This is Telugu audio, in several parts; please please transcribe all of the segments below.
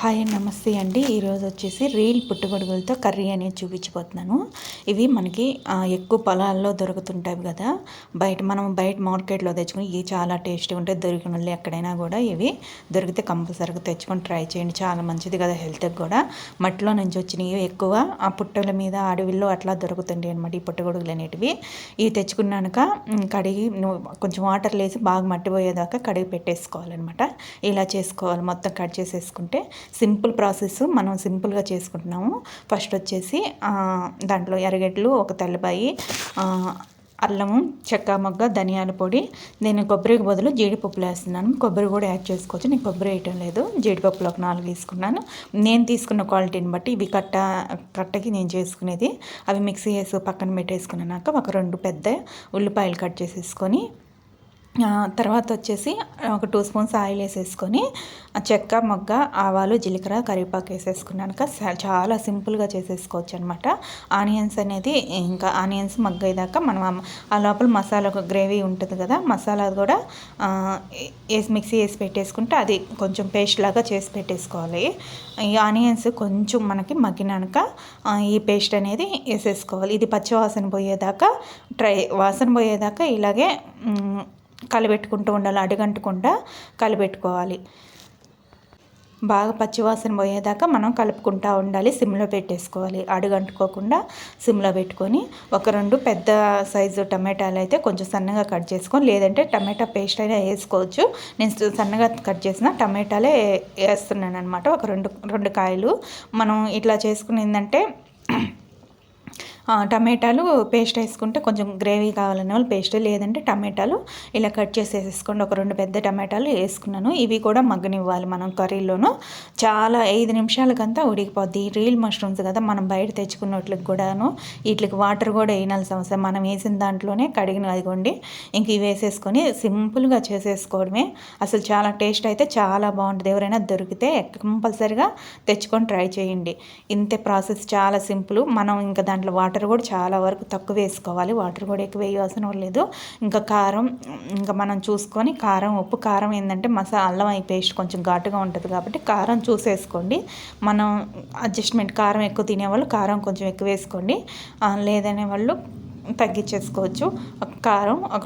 హాయ్ నమస్తే అండి. ఈరోజు వచ్చేసి రీల్ పుట్టుగొడుగులతో కర్రీ అనేది చూపించిపోతున్నాను ఇవి మనకి ఎక్కువ పొలాల్లో దొరుకుతుంటాయి కదా. బయట మనం బయట మార్కెట్లో తెచ్చుకుని ఇవి చాలా టేస్టీ ఉంటాయి. దొరికిన ఎక్కడైనా కూడా ఇవి దొరికితే కంపల్సరీగా తెచ్చుకొని ట్రై చేయండి. చాలా మంచిది కదా హెల్త్కి కూడా. మట్టిలో నుంచి వచ్చినవి ఎక్కువ ఆ పుట్టల మీద అడవిల్లో అట్లా దొరుకుతుంటాయి అనమాట ఈ పుట్టగొడుగులు అనేటివి. ఇవి తెచ్చుకున్నాక కడిగి కొంచెం వాటర్ వేసి బాగా మట్టిపోయేదాకా కడిగి పెట్టేసుకోవాలన్నమాట. ఇలా చేసుకోవాలి మొత్తం కట్ చేసేసుకుంటే సింపుల్ ప్రాసెస్ మనం సింపుల్గా చేసుకుంటున్నాము. ఫస్ట్ వచ్చేసి దాంట్లో ఎరగడ్లు ఒక తెల్లబాయి అల్లము చెక్క మొగ్గ ధనియాల పొడి. నేను కొబ్బరికి బదులు జీడిపప్పులు వేస్తున్నాను. కొబ్బరి కూడా యాడ్ చేసుకోవచ్చు. నేను కొబ్బరి వేయటం లేదు. జీడిపప్పులు ఒక నాలుగు తీసుకున్నాను నేను తీసుకున్న క్వాలిటీని బట్టి ఇవి కట్ట కట్టకి నేను చేసుకునేది. అవి మిక్సీ వేసి పక్కన పెట్టేసుకున్నాక ఒక రెండు పెద్ద ఉల్లిపాయలు కట్ చేసేసుకొని తర్వాత వచ్చేసి ఒక టూ స్పూన్స్ ఆయిల్ వేసేసుకొని చెక్క మొగ్గ ఆవాలు జీలకర్ర కరివేపాకు వేసేసుకున్నాక చాలా సింపుల్గా చేసేసుకోవచ్చు అనమాట ఆనియన్స్ అనేది ఇంకా ఆనియన్స్ మగ్గేదాకా మనం ఆ లోపల మసాలా ఒక గ్రేవీ ఉంటుంది కదా మసాలా కూడా వేసి మిక్సీ వేసి పెట్టేసుకుంటే అది కొంచెం పేస్ట్ లాగా చేసి పెట్టేసుకోవాలి. ఈ ఆనియన్స్ కొంచెం మనకి మగ్గినాక ఈ పేస్ట్ అనేది వేసేసుకోవాలి. ఇది పచ్చి వాసన పోయేదాకా ట్రై వాసన పోయేదాకా ఇలాగే కలిపెట్టుకుంటూ ఉండాలి అడుగంటకుండా కలిపెట్టుకోవాలి. బాగా పచ్చివాసన పోయేదాకా మనం కలుపుకుంటూ ఉండాలి సిమ్లో పెట్టేసుకోవాలి. అడుగంటుకోకుండా సిమ్లో పెట్టుకొని ఒక రెండు పెద్ద సైజు టమాటాలు అయితే కొంచెం సన్నగా కట్ చేసుకొని లేదంటే టమాటా పేస్ట్ అయినా వేసుకోవచ్చు. నేను సన్నగా కట్ చేసిన టమాటాలే వేస్తున్నాను అనమాట ఒక రెండు రెండు కాయలు. మనం ఇట్లా చేసుకునేందంటే టమాటాలు పేస్ట్ వేసుకుంటే కొంచెం గ్రేవీ కావాలనే వాళ్ళు పేస్ట్ లేదంటే టమాటాలు ఇలా కట్ చేసి వేసేసుకోండి ఒక రెండు పెద్ద టమాటాలు వేసుకున్నాను. ఇవి కూడా మగ్గనివ్వాలి మనం కర్రీలోనూ. చాలా ఐదు నిమిషాలకంతా ఉడికిపోద్ది. రీల్ మష్రూమ్స్ కదా మనం బయట తెచ్చుకున్నట్లకి కూడాను. వీటికి వాటర్ కూడా వేయాల్సిన అవసరం. మనం వేసిన దాంట్లోనే కడిగిన అదిగోండి. ఇంక ఇవి వేసేసుకొని సింపుల్గా చేసేసుకోవడమే. అసలు చాలా టేస్ట్ అయితే చాలా బాగుంటుంది. ఎవరైనా దొరికితే కంపల్సరిగా తెచ్చుకొని ట్రై చేయండి. ఇంతే ప్రాసెస్ చాలా సింపుల్. మనం ఇంకా దాంట్లో వాటర్ వాటర్ కూడా చాలా వరకు తక్కువ వేసుకోవాలి. వాటర్ కూడా ఎక్కువ వేయవలసిన లేదు. ఇంకా కారం ఇంకా మనం చూసుకొని కారం ఉప్పు కారం ఏంటంటే మసా అల్లం అయి పేస్ట్ కొంచెం ఘాటుగా ఉంటుంది కాబట్టి కారం చూసేసుకోండి మనం అడ్జస్ట్మెంట్ కారం ఎక్కువ తినేవాళ్ళు కారం కొంచెం ఎక్కువ వేసుకోండి. లేదనే వాళ్ళు తగ్గించేసుకోవచ్చు. ఒక కారం ఒక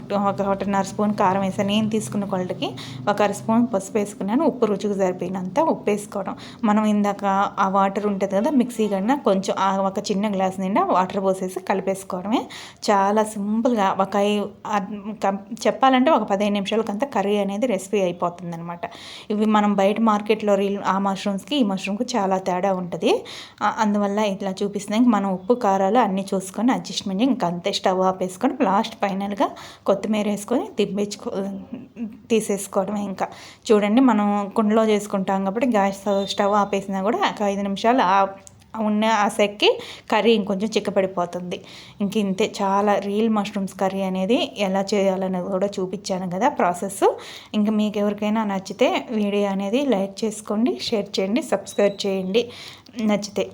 ఒకటిన్నర స్పూన్ కారం వేసాను నేను తీసుకున్న క్వాలిటీకి ఒక అర స్పూన్ పసుపు వేసుకున్నాను. ఉప్పు రుచికి సరిపోయినంత ఉప్పు వేసుకోవడం. మనం ఇందాక ఆ వాటర్ ఉంటుంది కదా మిక్సీ కన్నా కొంచెం ఒక చిన్న గ్లాస్ నిండా వాటర్ పోసేసి కలిపేసుకోవడమే. చాలా సింపుల్గా ఒక చెప్పాలంటే ఒక పదిహేను నిమిషాలకంతా కర్రీ అనేది రెసిపీ అయిపోతుంది అనమాట ఇవి మనం బయట మార్కెట్లో రీల్ ఆ మష్రూమ్స్కి ఈ మష్రూమ్కి చాలా తేడా ఉంటుంది. అందువల్ల ఇట్లా చూపిస్తున్నాక మనం ఉప్పు కారాలు అన్నీ చూసుకొని అడ్జస్ట్మెంట్ ఇంకా అంతే. స్టవ్ ఆపేసుకొని లాస్ట్ ఫైనల్గా కొత్తిమీర వేసుకొని తిప్పించుకో తీసేసుకోవడమే ఇంకా. చూడండి మనం కుండలో చేసుకుంటాం కాబట్టి గ్యాస్ స్టవ్ ఆపేసినా కూడా ఒక ఐదు నిమిషాలు ఉన్న ఆ సెక్కి కర్రీ ఇంకొంచెం చిక్కపడిపోతుంది. ఇంక ఇంతే. చాలా రీల్ మష్రూమ్స్ కర్రీ అనేది ఎలా చేయాలనేది కూడా చూపించాను కదా ప్రాసెస్ ఇంకా మీకు ఎవరికైనా నచ్చితే వీడియో అనేది లైక్ చేసుకోండి షేర్ చేయండి సబ్స్క్రైబ్ చేయండి. నచ్చితే.